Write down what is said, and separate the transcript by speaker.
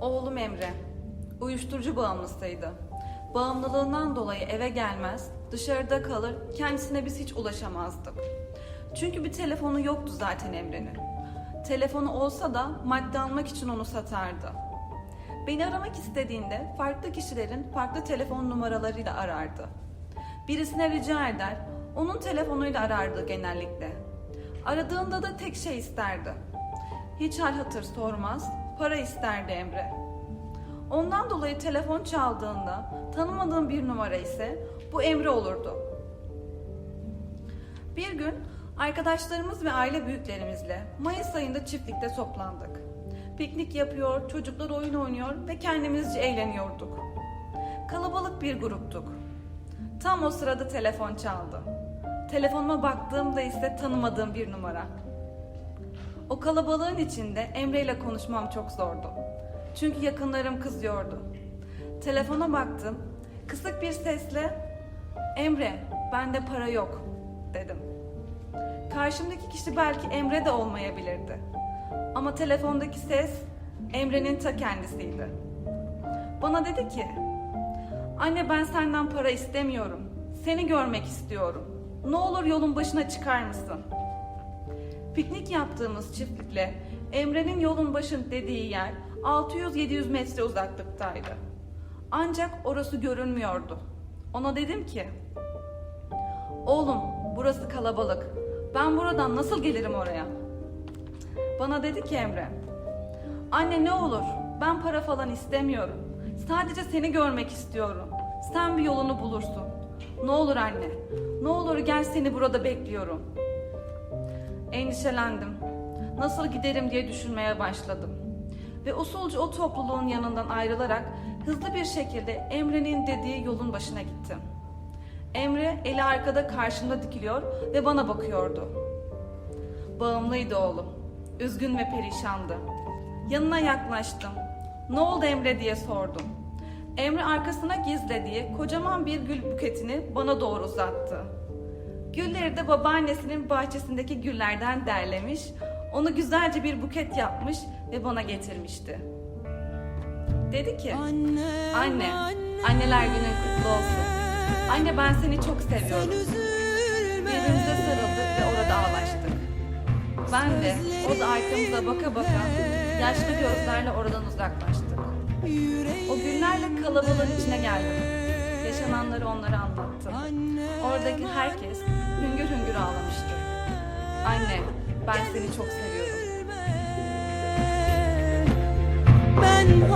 Speaker 1: Oğlum Emre, uyuşturucu bağımlısıydı. Bağımlılığından dolayı eve gelmez, dışarıda kalır, kendisine biz hiç ulaşamazdık. Çünkü bir telefonu yoktu zaten Emre'nin. Telefonu olsa da madde almak için onu satardı. Beni aramak istediğinde farklı kişilerin farklı telefon numaralarıyla arardı. Birisine rica eder, onun telefonuyla arardı genellikle. Aradığında da tek şey isterdi. Hiç hal hatır sormaz, para isterdi Emre. Ondan dolayı telefon çaldığında tanımadığım bir numara ise bu Emre olurdu. Bir gün arkadaşlarımız ve aile büyüklerimizle Mayıs ayında çiftlikte toplandık. Piknik yapıyor, çocuklar oyun oynuyor ve kendimizce eğleniyorduk. Kalabalık bir gruptuk. Tam o sırada telefon çaldı. Telefonuma baktığımda ise tanımadığım bir numara. O kalabalığın içinde Emre ile konuşmam çok zordu. Çünkü yakınlarım kızıyordu. Telefona baktım. Kısık bir sesle Emre, bende para yok dedim. Karşımdaki kişi belki Emre de olmayabilirdi. Ama telefondaki ses Emre'nin ta kendisiydi. Bana dedi ki, Anne ben senden para istemiyorum. Seni görmek istiyorum. Ne olur yolun başına çıkar mısın? Piknik yaptığımız çiftlikle Emre'nin yolun başın dediği yer 600-700 metre uzaklıktaydı. Ancak orası görünmüyordu. Ona dedim ki, Oğlum burası kalabalık. Ben buradan nasıl gelirim oraya? Bana dedi ki Emre, Anne ne olur ben para falan istemiyorum. Sadece seni görmek istiyorum. Sen bir yolunu bulursun. Ne olur anne, ne olur gel seni burada bekliyorum. Endişelendim. Nasıl giderim diye düşünmeye başladım. Ve usulca o topluluğun yanından ayrılarak hızlı bir şekilde Emre'nin dediği yolun başına gittim. Emre eli arkada karşımda dikiliyor ve bana bakıyordu. Bağımlıydı oğlum. Üzgün ve perişandı. Yanına yaklaştım. Ne oldu Emre diye sordum. Emre arkasına gizlediği kocaman bir gül buketini bana doğru uzattı. Gülleri de babaannesinin bahçesindeki güllerden derlemiş, onu güzelce bir buket yapmış ve bana getirmişti. Dedi ki, anne, anneler günün kutlu olsun. Anne ben seni çok seviyorum. Birbirimize sarıldık ve orada ağlaştık. Ben de o da arkamıza baka baka yaşlı gözlerle oradan uzaklaştık. O günlerle kalabalığın içine geldim. Yaşananları onlara anlattım. Oradaki herkes hüngür hüngür ağlamıştı. Anne, ben seni çok seviyorum.
Speaker 2: Ben